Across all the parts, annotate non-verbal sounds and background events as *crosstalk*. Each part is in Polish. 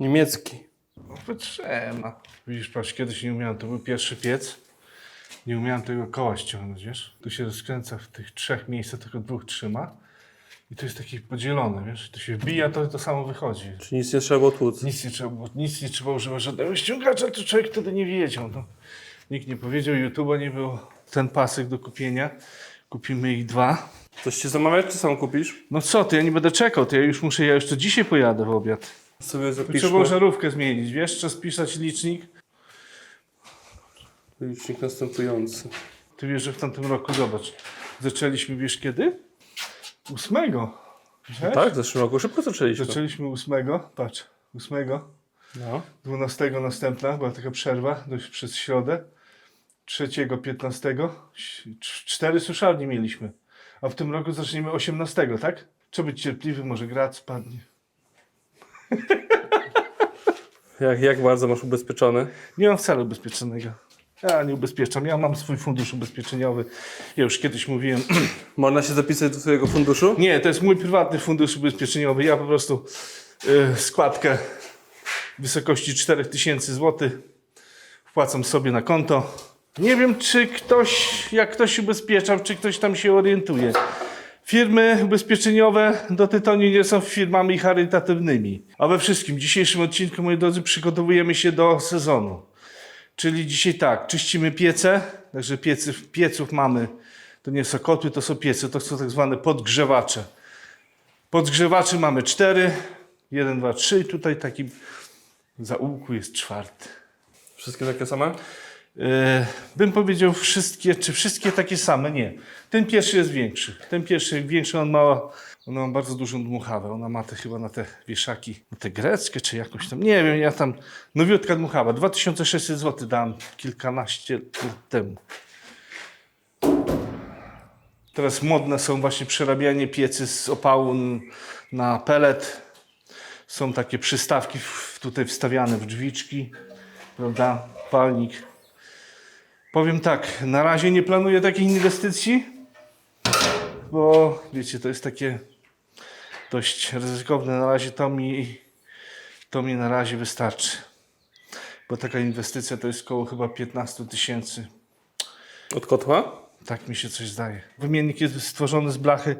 Niemiecki. Wytrzyma. Widzisz, patrz, kiedyś nie umiałem, to był pierwszy piec. Nie umiałem tego koła ściągnąć, wiesz? Tu się rozkręca w tych trzech miejscach, tylko dwóch trzyma. I to jest takie podzielone, wiesz? To się wbija, to to samo wychodzi. Czy nic nie trzeba było tłuc? Nic nie trzeba, było- nic nie trzeba używać żadnego ściągacza, to człowiek wtedy nie wiedział. No. Nikt nie powiedział, YouTube'a nie było. Ten pasek do kupienia. Kupimy ich dwa. Coś ci zamawiać, czy sam kupisz? No co ty, ja nie będę czekał, to ja już muszę, ja już to dzisiaj pojadę w obiad. Sobie zapiszmy. Trzeba było żarówkę zmienić, wiesz, trzeba spisać licznik. Licznik następujący. Ty wiesz, że w tamtym roku, zobacz, zaczęliśmy, wiesz kiedy? Ósmego. Wiesz? Tak, w zeszłym roku szybko zaczęliśmy. Zaczęliśmy ósmego, patrz, ósmego, No. dwunastego następna, była taka przerwa dość przez środę, trzeciego, piętnastego, Ś- cz- cztery suszarnie mieliśmy, a w tym roku zaczniemy osiemnastego, tak? Trzeba być cierpliwy, może grad spadnie. *laughs* Jak, jak bardzo masz ubezpieczony? Nie mam wcale ubezpieczonego. Ja nie ubezpieczam, ja mam swój fundusz ubezpieczeniowy. Ja już kiedyś mówiłem, *clears throat* Można się zapisać do twojego funduszu? Nie, to jest mój prywatny fundusz ubezpieczeniowy. Ja po prostu y, składkę w wysokości 4000 zł wpłacam sobie na konto. Nie wiem, czy ktoś, jak ktoś ubezpieczał, czy ktoś tam się orientuje. Firmy ubezpieczeniowe do tytoniu nie są firmami charytatywnymi. A we wszystkim, w dzisiejszym odcinku, moi drodzy, przygotowujemy się do sezonu. Czyli dzisiaj tak, czyścimy piece, także piecy, pieców mamy, to nie są kotły, to są piece, to są tak zwane podgrzewacze. Podgrzewaczy mamy cztery, jeden, dwa, trzy tutaj taki zaułku jest czwarty. Wszystkie takie same? Yy, bym powiedział wszystkie, czy wszystkie takie same? Nie. Ten pierwszy jest większy. Ten pierwszy większy, on ma, ona ma bardzo dużą dmuchawę. Ona ma te chyba na te wieszaki, na te greckie, czy jakoś tam, nie wiem, ja tam, nowiutka dmuchawa. 2600 zł dałem kilkanaście lat temu. Teraz modne są właśnie przerabianie piecy z opału na pelet. Są takie przystawki tutaj wstawiane w drzwiczki, prawda? Palnik. Powiem tak, na razie nie planuję takich inwestycji, bo wiecie, to jest takie dość ryzykowne. Na razie to mi, to mi na razie wystarczy. Bo taka inwestycja to jest około chyba 15 tysięcy. Od kotła? Tak mi się coś zdaje. Wymiennik jest stworzony z blachy,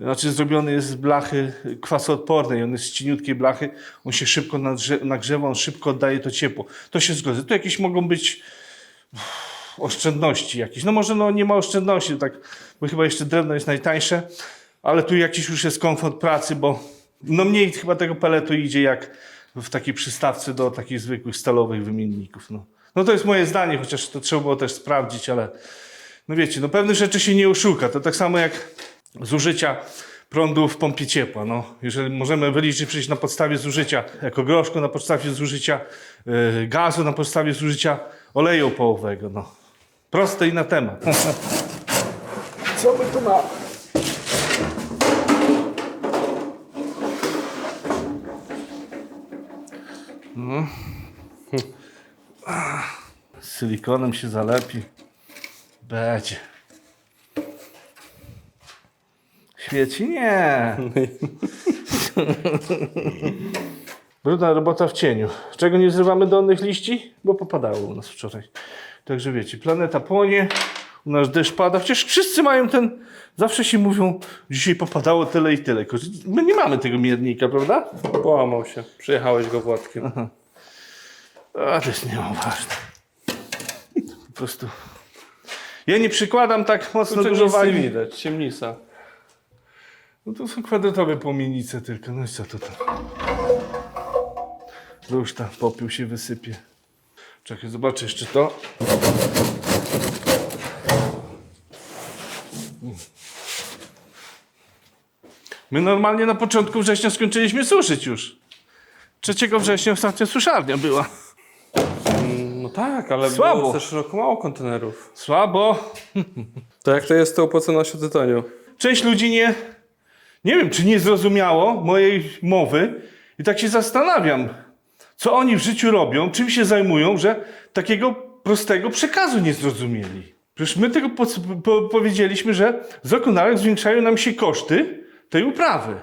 znaczy zrobiony jest z blachy kwasoodpornej. On jest z cieniutkiej blachy. On się szybko nagrzewa, on szybko oddaje to ciepło. To się zgodzę. Tu jakieś mogą być oszczędności jakieś. No może no, nie ma oszczędności, tak, bo chyba jeszcze drewno jest najtańsze, ale tu jakiś już jest komfort pracy, bo no mniej chyba tego peletu idzie jak w takiej przystawce do takich zwykłych stalowych wymienników. No. no to jest moje zdanie, chociaż to trzeba było też sprawdzić, ale no wiecie, no pewnych rzeczy się nie oszuka. To tak samo jak zużycia prądu w pompie ciepła. No, jeżeli możemy wyliczyć przecież na podstawie zużycia jako groszku, na podstawie zużycia yy, gazu, na podstawie zużycia oleju opałowego. No. Proste i na temat. *laughs* Co my tu mamy? No. *laughs* Silikonem się zalepi. Będzie. Świeci? Nie. *laughs* Brudna robota w cieniu. Czego nie zrywamy dolnych liści? Bo popadało u nas wczoraj. Także wiecie, planeta płonie, u nas deszcz pada. Przecież wszyscy mają ten... Zawsze się mówią, dzisiaj popadało tyle i tyle. My nie mamy tego miernika, prawda? Połamał się. Przyjechałeś go Władkiem. A to jest nieważne. Po prostu... Ja nie przykładam tak mocno Dużo dużo wagi. widać. Ciemnica. No to są kwadratowe płomienice tylko. No i co to tam? Tam popiół się wysypie. Czekaj, zobaczę jeszcze to. My normalnie na początku września skończyliśmy suszyć już. 3 września ostatnia suszarnia była. No tak, ale Słabo. było też roku mało kontenerów. Słabo. *laughs* To jak to jest z tą opłacalnością tytoniu? Część ludzi nie, nie wiem, czy nie zrozumiało mojej mowy i tak się zastanawiam, co oni w życiu robią, czym się zajmują, że takiego prostego przekazu nie zrozumieli. Przecież my tego po, po, powiedzieliśmy, że z roku na rok zwiększają nam się koszty tej uprawy.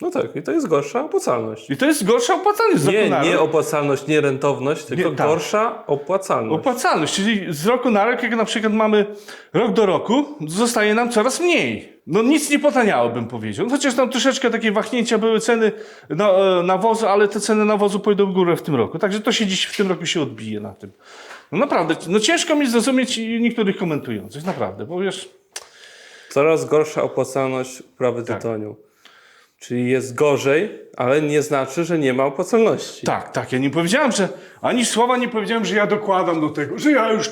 No tak, i to jest gorsza opłacalność. I to jest gorsza opłacalność. z Nie, roku nie opłacalność, nie rentowność, tylko Nie, tak. gorsza opłacalność. Opłacalność, czyli z roku na rok, jak na przykład mamy rok do roku, zostaje nam coraz mniej. No nic nie potaniało, bym powiedział. Chociaż tam troszeczkę takie wahnięcia były ceny na, e, nawozu, ale te ceny nawozu pójdą w górę w tym roku. Także to się dziś w tym roku się odbije na tym. No naprawdę, no ciężko mi zrozumieć niektórych komentujących, naprawdę, bo wiesz, Coraz gorsza opłacalność uprawy Tak. tytoniu. Czyli jest gorzej, ale nie znaczy, że nie ma opłacalności. tak, tak, ja nie powiedziałem, że, ani słowa nie powiedziałem, że ja dokładam do tego, że ja już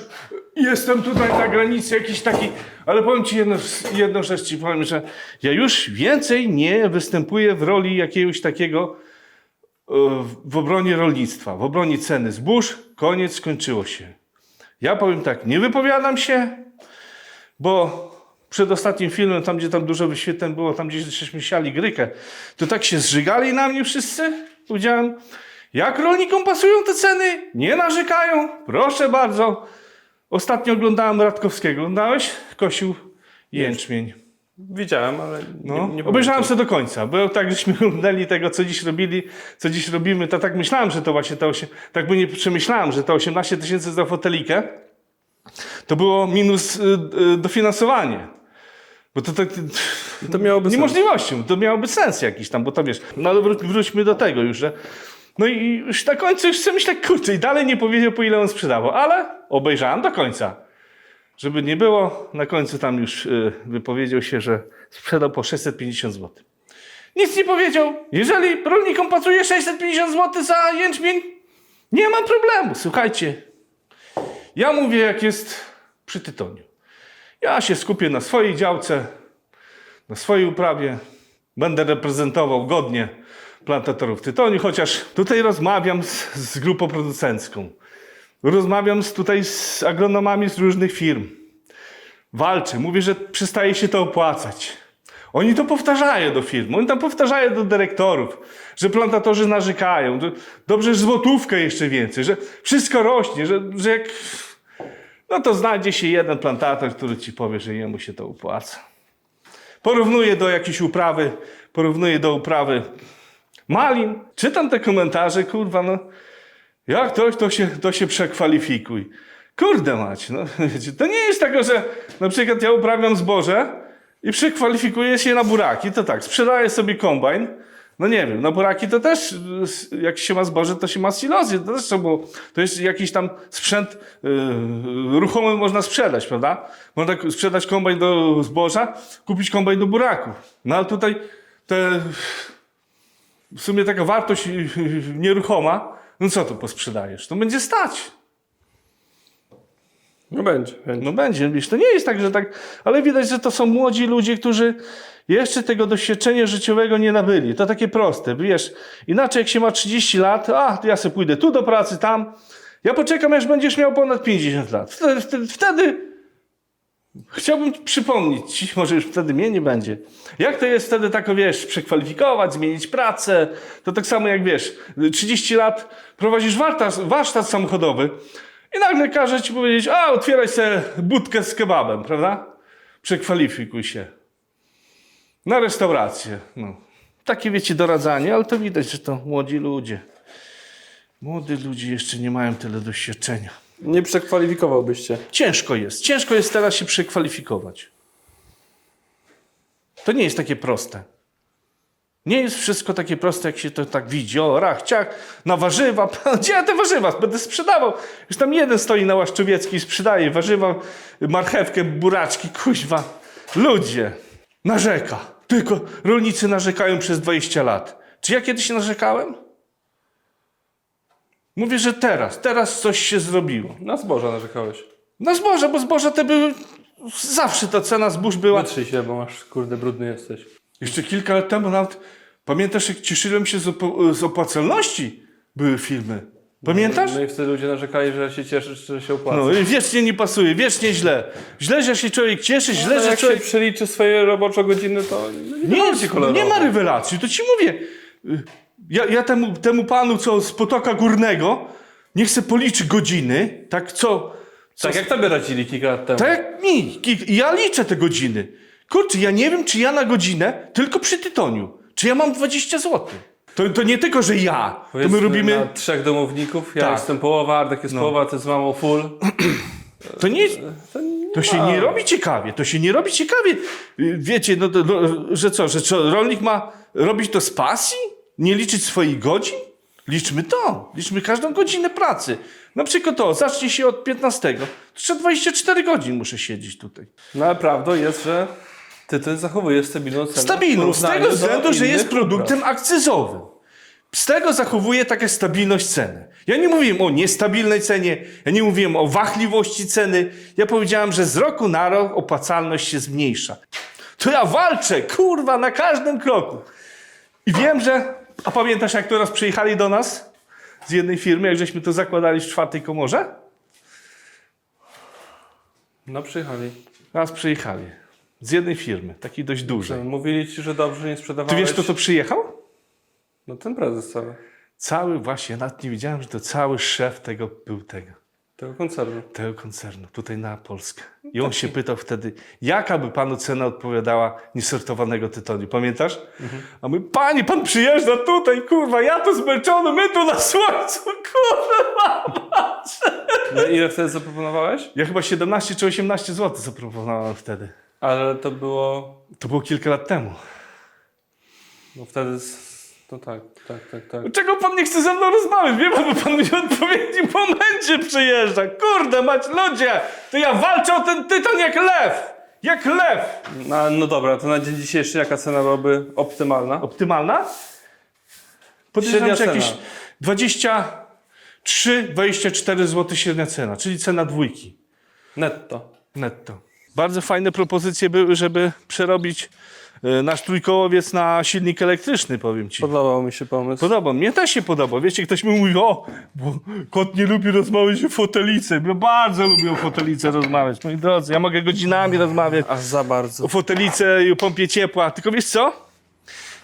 jestem tutaj na granicy jakiś taki, ale powiem Ci jedno, jedną rzecz, Ci powiem, że ja już więcej nie występuję w roli jakiegoś takiego e, w obronie rolnictwa, w obronie ceny zbóż, koniec, skończyło się. Ja powiem tak, nie wypowiadam się, bo przed ostatnim filmem, tam gdzie tam dużo wyświetleń było, tam gdzie żeśmy siali grykę, to tak się zżygali na mnie wszyscy. Powiedziałem, jak rolnikom pasują te ceny? Nie narzekają? Proszę bardzo. Ostatnio oglądałem Radkowskiego. Oglądałeś? Kosił jęczmień. Widziałem, ale No, nie, nie obejrzałem sobie do końca, bo tak żeśmy *laughs* oglądali tego, co dziś robili, co dziś robimy, to tak myślałem, że to właśnie to, osie- tak by nie przemyślałem, że to 18 tysięcy za fotelikę, to było minus y, y, dofinansowanie. Bo to tak To miałoby *laughs* sens. niemożliwością, to miałoby sens jakiś tam, bo to wiesz, no ale wró- wróćmy do tego już, że no i już na końcu już sobie myślę, kurczę, i dalej nie powiedział, po ile on sprzedawał, ale obejrzałem do końca. Żeby nie było, na końcu tam już y, wypowiedział się, że sprzedał po 650 zł. Nic nie powiedział. Jeżeli rolnikom pasuje 650 zł za jęczmień, nie ma problemu. Słuchajcie, ja mówię jak jest przy tytoniu. Ja się skupię na swojej działce, na swojej uprawie. Będę reprezentował godnie plantatorów tytoniu, chociaż tutaj rozmawiam z, z grupą producencką. Rozmawiam z, tutaj z agronomami z różnych firm. Walczę. Mówię, że przestaje się to opłacać. Oni to powtarzają do firm, oni tam powtarzają do dyrektorów, że plantatorzy narzekają, że dobrze, że złotówkę jeszcze więcej, że wszystko rośnie, że, że jak... No to znajdzie się jeden plantator, który ci powie, że jemu się to opłaca. Porównuje do jakiejś uprawy, porównuje do uprawy malin. Czytam te komentarze, kurwa, no jak ktoś, to się, to się przekwalifikuj. Kurde mać, no *laughs* wiecie, to nie jest tego, że na przykład ja uprawiam zboże i przekwalifikuję się na buraki, to tak, sprzedaję sobie kombajn, no nie wiem, na buraki to też, jak się ma zboże, to się ma silozy, to też było, to jest jakiś tam sprzęt yy, ruchomy można sprzedać, prawda? Można sprzedać kombajn do zboża, kupić kombajn do buraków. No ale tutaj te w sumie taka wartość y, y, nieruchoma, no co tu posprzedajesz? To będzie stać. No będzie, będzie. No będzie, wiesz, to nie jest tak, że tak, ale widać, że to są młodzi ludzie, którzy jeszcze tego doświadczenia życiowego nie nabyli. To takie proste, wiesz, inaczej jak się ma 30 lat, a to ja sobie pójdę tu do pracy, tam, ja poczekam, aż będziesz miał ponad 50 lat. Wtedy, wtedy chciałbym przypomnieć ci, może już wtedy mnie nie będzie. Jak to jest wtedy tak, wiesz, przekwalifikować, zmienić pracę, to tak samo jak, wiesz, 30 lat prowadzisz warsztat, warsztat samochodowy, i nagle każe ci powiedzieć, a otwieraj sobie budkę z kebabem, prawda? Przekwalifikuj się. Na restaurację. No. Takie wiecie doradzanie, ale to widać, że to młodzi ludzie. Młodzi ludzie jeszcze nie mają tyle doświadczenia. Nie przekwalifikowałbyś się. Ciężko jest. Ciężko jest teraz się przekwalifikować. To nie jest takie proste. Nie jest wszystko takie proste, jak się to tak widzi. O, rach, ciach, na warzywa. *laughs* Gdzie ja te warzywa będę sprzedawał? Już tam jeden stoi na Łaszczowieckiej i sprzedaje warzywa, marchewkę, buraczki, kuźwa. Ludzie, narzeka. Tylko rolnicy narzekają przez 20 lat. Czy ja kiedyś narzekałem? Mówię, że teraz, teraz coś się zrobiło. Na zboża narzekałeś. Na zboże, bo zboże te były. Zawsze ta cena zbóż była. Wytrzyj się, bo masz, kurde, brudny jesteś. Jeszcze kilka lat temu nawet. Pamiętasz, jak cieszyłem się z, op- z opłacalności? Były filmy. Pamiętasz? No i wtedy ludzie narzekali, że się cieszysz, że się opłaca. No i wiecznie nie pasuje, wiecznie źle. Źle, że się człowiek cieszy, źle, Ale że jak człowiek. się przeliczy swoje robocze godziny, to nie, Nie, nie ma rewelacji, to ci mówię. Ja, ja temu, temu panu, co z potoka górnego, nie chcę policzyć godziny, tak co. co Tak jak tobie radzili kilka lat temu. Tak jak mi. I ja liczę te godziny. Kurczę, ja nie wiem, czy ja na godzinę, tylko przy tytoniu, Czy ja mam 20 zł? To, to nie tylko, że ja. To my Powiedzmy robimy. Na trzech domowników, ja Tak. jestem połowa, Ardek jest połowa, ty z mamą full. To nie. To, To się nie robi ciekawie, to się nie robi ciekawie. Y, Wiecie, no, to, no że co, że co, rolnik ma robić to z pasji? Nie liczyć swoich godzin? Liczmy to, liczmy każdą godzinę pracy. Na przykład to, zacznie się od 15, to trzeba 24 godzin muszę siedzieć tutaj. No ale prawdą jest, że tytoń zachowuje stabilną cenę. Stabilną, z tego względu, że jest produktem akcyzowym. Z tego zachowuje taka stabilność ceny. Ja nie mówiłem o niestabilnej cenie, ja nie mówiłem o wahliwości ceny. Ja powiedziałem, że z roku na rok opłacalność się zmniejsza. To ja walczę, kurwa, na każdym kroku. I wiem, że... A pamiętasz, jak to raz przyjechali do nas z jednej firmy, jak żeśmy to zakładali w czwartej komorze? No przyjechali. Raz przyjechali. Z jednej firmy, takiej dość dużej. Mówili ci, że dobrze nie sprzedawałeś. Ty wiesz, kto to przyjechał? No ten prezes cały. Cały, właśnie, nawet nie wiedziałem, że to cały szef tego był tego, Tego koncernu. tego koncernu, tutaj na Polskę. I on się pytał wtedy, jaka by panu cena odpowiadała niesortowanego tytoniu, pamiętasz? A my, panie, pan przyjeżdża tutaj, kurwa, ja to zmęczony, my tu na słońcu, kurwa. No ile wtedy zaproponowałeś? Ja chyba 17 czy 18 zł zaproponowałem wtedy. Ale to było... To było kilka lat temu. No wtedy... No tak, tak, tak, tak. Czego pan nie chce ze mną rozmawiać? Wie pan, bo pan mi w odpowiednim momencie przyjeżdża. Kurde, mać ludzie! To ja walczę o ten tyton jak lew! Jak lew! No, no dobra, to na dzień dzisiejszy jaka cena byłaby optymalna? Optymalna? Podejrzewam, Średnia że jakieś cena. 23, 24 zł średnia cena, czyli cena dwójki Netto. netto. Bardzo fajne propozycje były, żeby przerobić nasz trójkołowiec na silnik elektryczny, powiem ci. Podobał mi się pomysł. Podoba, mnie też się podoba. Wiecie, ktoś mi mówi, o, bo kot nie lubi rozmawiać o fotelice. Ja bardzo lubię o fotelice rozmawiać, moi drodzy. Ja mogę godzinami rozmawiać Aż za bardzo. o fotelice i o pompie ciepła. Tylko wiesz co?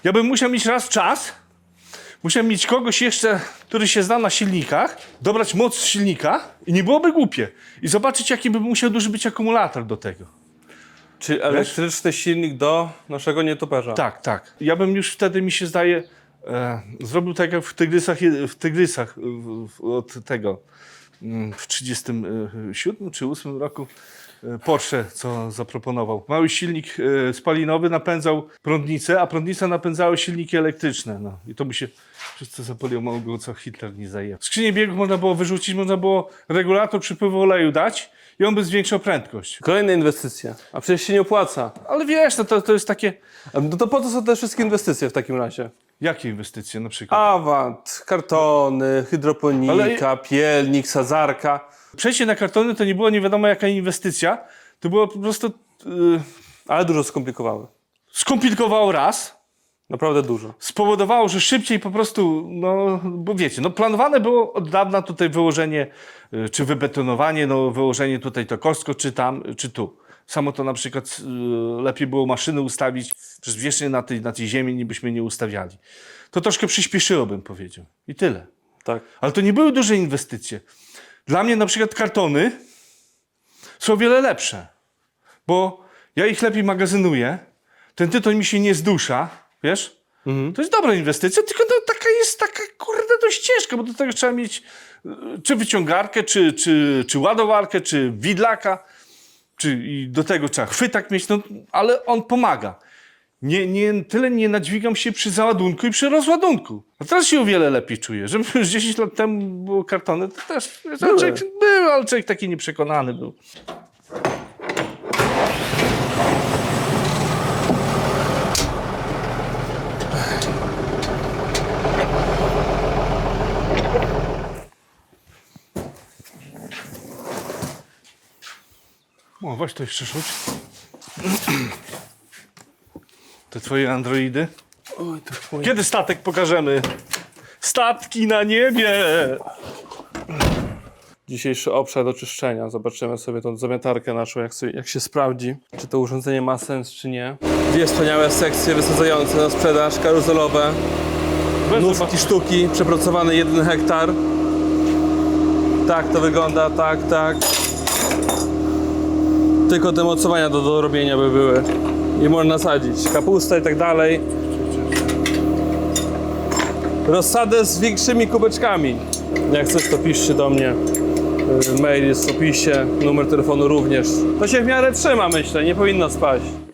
Ja bym musiał mieć raz czas, musiał mieć kogoś jeszcze, który się zna na silnikach, dobrać moc silnika i nie byłoby głupie. I zobaczyć, jaki by musiał duży być akumulator do tego. Czyli elektryczny silnik do naszego nietoperza. Tak, tak. Ja bym już wtedy, mi się zdaje, e, zrobił tak jak w Tygrysach, w Tygrysach w, w, od tego, mm, w 37 czy 8 roku e, Porsche, co zaproponował. Mały silnik e, spalinowy napędzał prądnicę, a prądnica napędzała silniki elektryczne. No. I to by się wszyscy zapaliło mało co Hitler nie zajęł. Skrzynię biegów można było wyrzucić, można było regulator przypływu oleju dać i on by zwiększał prędkość. Kolejne inwestycje. A przecież się nie opłaca. Ale wiesz, no to, to jest takie... A No to po co są te wszystkie inwestycje w takim razie? Jakie inwestycje na przykład? Awant, kartony, hydroponika, pielnik, sadzarka. Przejście na kartony to nie było nie wiadomo jaka inwestycja. To było po prostu yy, Ale dużo skomplikowały. skomplikowało raz, Naprawdę dużo. spowodowało, że szybciej po prostu, no bo wiecie, no planowane było od dawna tutaj wyłożenie, y, czy wybetonowanie, no wyłożenie tutaj to kostko, czy tam, czy tu. Samo to na przykład y, lepiej było maszyny ustawić, przecież wiecznie na tej, na tej ziemi nie byśmy nie ustawiali. To troszkę przyspieszyło, bym powiedział. I tyle. Tak. Ale to nie były duże inwestycje. Dla mnie na przykład kartony są o wiele lepsze, bo ja ich lepiej magazynuję, ten tytoń mi się nie zdusza, wiesz? To jest dobra inwestycja, tylko no, taka jest taka, kurde, dość ciężka, bo do tego trzeba mieć y, czy wyciągarkę, czy, czy, czy ładowarkę, czy widlaka, czy i do tego trzeba chwytak mieć, no, ale on pomaga. Nie, nie, tyle nie nadźwigam się przy załadunku i przy rozładunku. A teraz się o wiele lepiej czuję. Żeby już 10 lat temu było kartony, to też człowiek był, ale człowiek taki nieprzekonany był. O, weź to jeszcze rzuć. *clears throat* Te twoje androidy. Oj, to chuj. Kiedy statek pokażemy? Statki na niebie! Dzisiejszy obszar do czyszczenia. Zobaczymy sobie tą zamiatarkę naszą, jak, sobie, jak się sprawdzi, czy to urządzenie ma sens, czy nie. Dwie wspaniałe sekcje wysadzające na sprzedaż, karuzelowe. Bez Nówki sztuki, przepracowany jeden hektar. Tak to wygląda, tak, tak tylko te mocowania do dorobienia by były. I można sadzić. Kapustę i tak dalej. Rozsadę z większymi kubeczkami. Jak chcesz to piszcie do mnie. Mail jest w opisie. Numer telefonu również. To się w miarę trzyma myślę. Nie powinno spaść.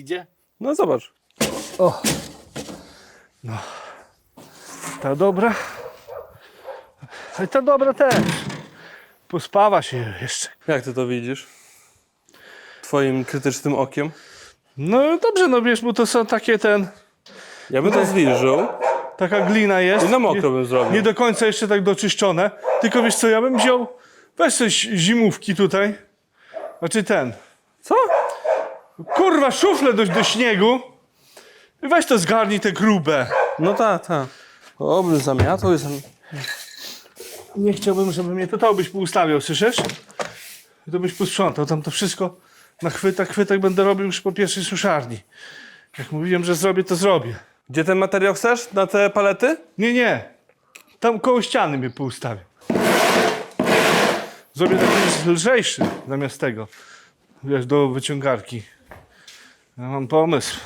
Idzie? No zobacz. Ta dobra. I ta dobra też. Pospawa się jeszcze. Jak ty to widzisz? Twoim krytycznym okiem? No dobrze, no wiesz, bo to są takie ten... Ja bym to zwilżył Taka glina jest. i na mokro bym zrobił. nie do końca jeszcze tak doczyszczone. Tylko wiesz co, ja bym wziął... Weź coś zimówki tutaj. Znaczy ten. Co? Kurwa, szuflę do, do śniegu. I weź to zgarnij te grube. No tak, tak. O, bym zamiatał jest. Nie chciałbym, żeby mnie to to byś poustawiał, słyszysz? To byś posprzątał. Tam to wszystko na chwytach, chwytach będę robił już po pierwszej suszarni. Jak mówiłem, że zrobię, to zrobię. Gdzie ten materiał chcesz? Na te palety? Nie, nie. Tam koło ściany mnie poustawię. Zrobię taki lżejszy zamiast tego. Wiesz, do wyciągarki. Ja mam pomysł.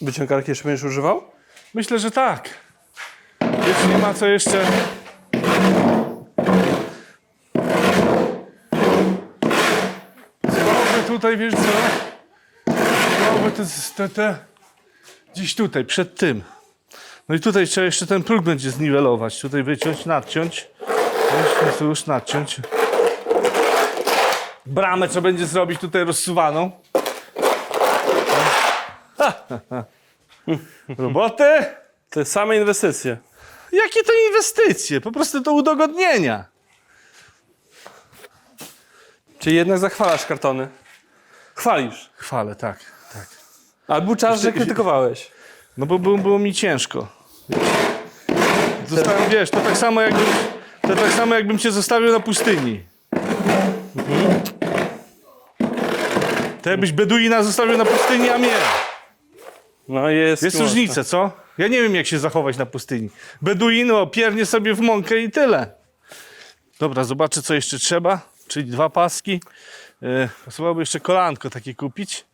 Wyciągarki jeszcze będziesz używał? Myślę, że tak. Jeśli nie ma co jeszcze. Schowamy tutaj, wiesz co? Schowamy te, te, te. Gdzieś tutaj, przed tym. No i tutaj trzeba jeszcze ten próg będzie zniwelować. Tutaj wyciąć, nadciąć. Wiesz, tu już nadciąć. Bramę trzeba będzie zrobić tutaj rozsuwaną. *laughs* Roboty? To jest same inwestycje. Jakie to inwestycje? Po prostu do udogodnienia. Czyli jednak zachwalasz kartony. Chwalisz. Chwalę, tak, tak. Ale był czas, że krytykowałeś. No bo było, było mi ciężko. Zostałem, wiesz, to tak samo jakbym, to tak samo jakbym cię zostawił na pustyni. To jakbyś Beduina zostawił na pustyni, a mnie. No jest. Jest różnica, co? Ja nie wiem, jak się zachować na pustyni. Beduin opiernie sobie w mąkę i tyle. Dobra, zobaczę, co jeszcze trzeba. Czyli dwa paski. Yy, pasowałoby jeszcze kolanko takie kupić.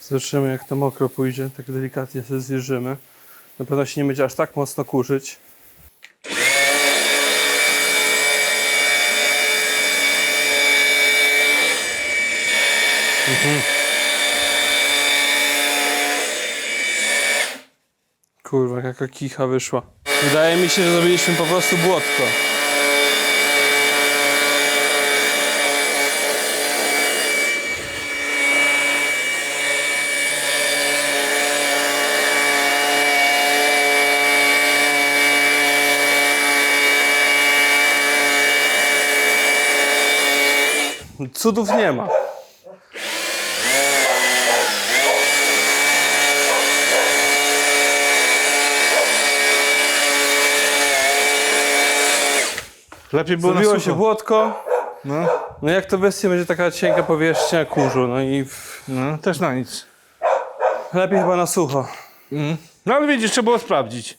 Zobaczymy jak to mokro pójdzie. Tak delikatnie sobie zjeżymy. Na pewno się nie będzie aż tak mocno kurzyć. Mhm. Kurwa, jaka kicha wyszła. Wydaje mi się, że zrobiliśmy po prostu błotko. Cudów nie ma. Lepiej było Zrobiło na się błotko. No, No jak to bestia będzie taka cienka powierzchnia kurzu, no i w... no, też na nic. lepiej chyba na sucho. No ale widzisz, trzeba było sprawdzić.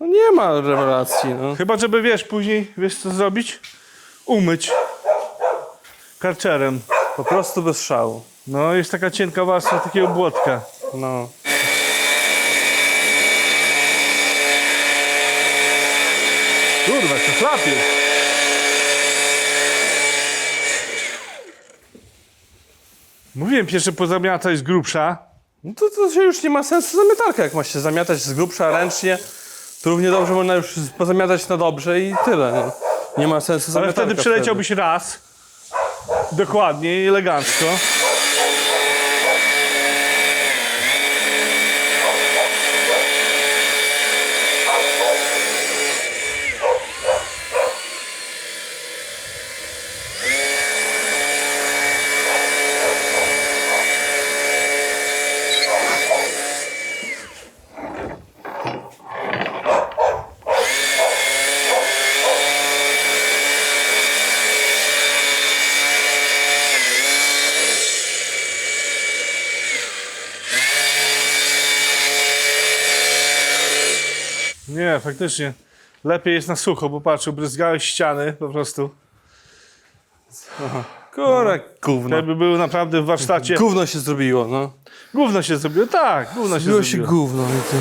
No nie ma rewelacji, no. Chyba, żeby wiesz, później, wiesz co zrobić? Umyć. Karczerem. Po prostu bez szału. No, jest taka cienka warstwa takiego błotka. No. Kurwa, to chlapie. Mówiłem, pierwsze pozamiata jest grubsza. no to, to się już nie ma sensu zamiatarka, jak ma się zamiatać z grubsza ręcznie, to równie dobrze można już pozamiatać na dobrze i tyle, no. Nie ma sensu Ale zamiatarka wtedy przeleciałbyś raz. Dokładnie i elegancko. Nie, faktycznie. Lepiej jest na sucho, bo patrz, ubryzgałeś ściany po prostu. Kurek, gówno. Jakby były naprawdę w warsztacie. Gówno się zrobiło, no. Gówno się zrobiło, tak, gówno się Zrobiło się zrobiło. gówno. i ty-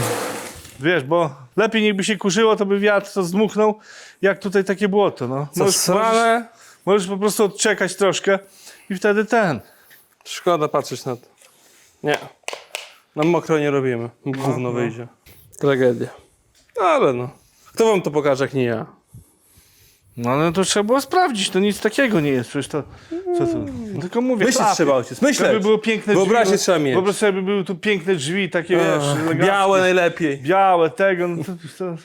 Wiesz, bo lepiej niechby się kurzyło, to by wiatr to zdmuchnął, jak tutaj takie błoto, no. Możesz, możesz, możesz po prostu odczekać troszkę i wtedy ten. Szkoda patrzeć na to. Nie. Na mokro nie robimy. Gówno no. wyjdzie. Tragedia. Ale no. Kto wam to pokaże, jak nie ja? No ale to trzeba było sprawdzić, to nic takiego nie jest, przecież to, co to, no, tylko mówię, Myśleć klapy. trzeba, ojciec, myśleć. Jakby były piękne Wyobraźnię drzwi, trzeba mieć. Wyobraź sobie, by były tu piękne drzwi, takie wiesz, eleganckie. Białe najlepiej. białe, tego, no to, to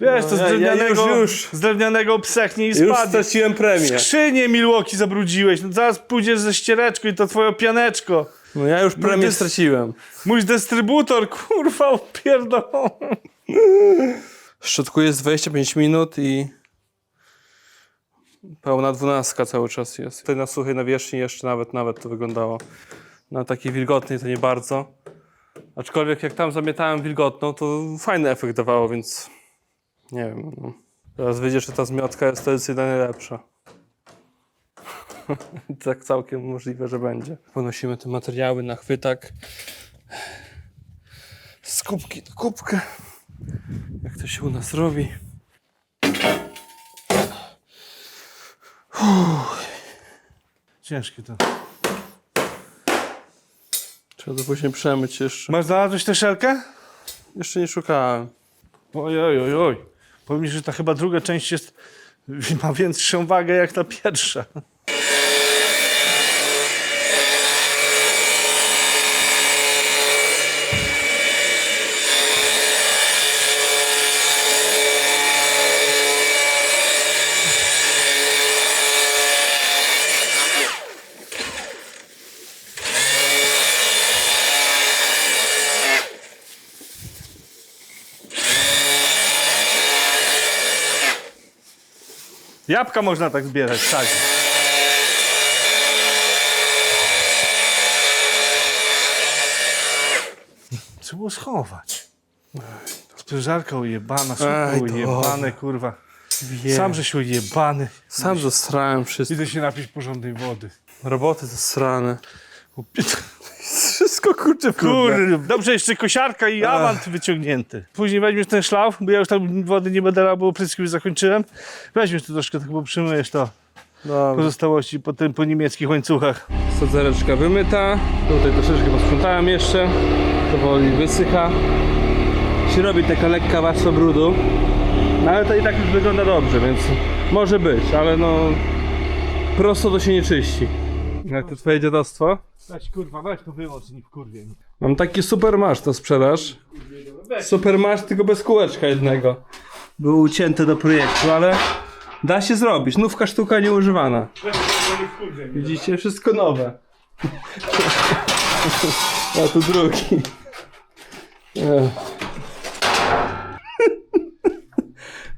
wiesz, to z No, ja- ja drewnianego, już- już. z drewnianego obsechnie i Już spadnie. straciłem premię. Skrzynię Milwaukee zabrudziłeś, no zaraz pójdziesz ze ściereczką i to twoje pianeczko. No ja już premię straciłem. Mój dystrybutor, kurwa, *laughs* opierdolony. Szczotkuję jest 25 minut i pełna dwunastka cały czas jest. Tutaj na suchej nawierzchni jeszcze nawet, nawet to wyglądało. Na takiej wilgotnej to nie bardzo. Aczkolwiek jak tam zamietałem wilgotną, to fajny efekt dawało, więc nie wiem. No. Teraz wyjdzie, że ta zmiotka jest tradycyjna najlepsza. *laughs* tak całkiem możliwe, że będzie. Ponosimy te materiały na chwytak. Z kubki do. Jak to się u nas robi. Ciężkie to. Trzeba to później przemyć jeszcze. Masz znalazłeś tę szelkę? Jeszcze nie szukałem. Oj, oj, oj, oj. Powiem mi, że ta chyba druga część jest, *laughs* ma większą wagę jak ta pierwsza. Jabłka można tak zbierać, tak. Trzeba było schować. Sprężarka ujebana, Ej, szybko ujebane, kurwa. Wiem. Sam żeś ujebany. Sam zasrałem wszystko. Idę się napić porządnej wody. Roboty zasrane. *laughs* Wszystko kurczę w Kurde, dobrze jeszcze kosiarka i awant wyciągnięty. Później weźmiesz ten szlaf, bo ja już tam wody nie będę lał, bo opryski już zakończyłem. Weźmiesz tu troszkę, tak bo przymyjesz to Dobra. pozostałości po, tym, po niemieckich łańcuchach. Sadzareczka wymyta. Tutaj troszeczkę posprzątałem jeszcze. Powoli wysycha. Się robi taka lekka warstwa brudu. No ale to i tak już wygląda dobrze, więc może być, ale no prosto to się nie czyści. Jak to twoje dziadostwo? Weź kurwa, weź to wyłącz, nie wkurwie. Mam taki super masz do sprzedaż. Super masz, tylko bez kółeczka jednego. Był ucięty do projektu, ale da się zrobić. Nówka sztuka nieużywana. Weź to nie. Widzicie? Wszystko nowe. A tu drugi. Ech. *laughs*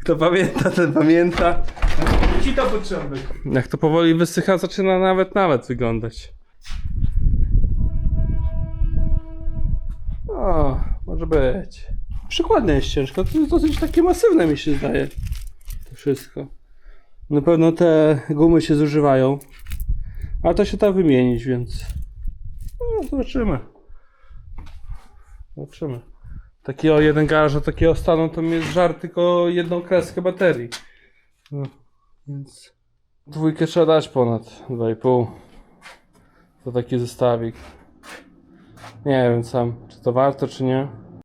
Kto pamięta, ten pamięta. Ci to potrzebne. Jak to powoli wysycha, zaczyna nawet, nawet wyglądać. O, może być. Przykładnie jest ciężko. To jest dosyć takie masywne mi się zdaje. To wszystko. Na pewno te gumy się zużywają. Ale to się da wymienić, więc. No, zobaczymy. Zobaczymy. Takiego jeden garaż, a takiego stanu to mi jest żar tylko jedną kreskę baterii. No, więc. Dwójkę trzeba dać ponad 2,5. To taki zestawik. Nie wiem sam, czy to warto, czy nie.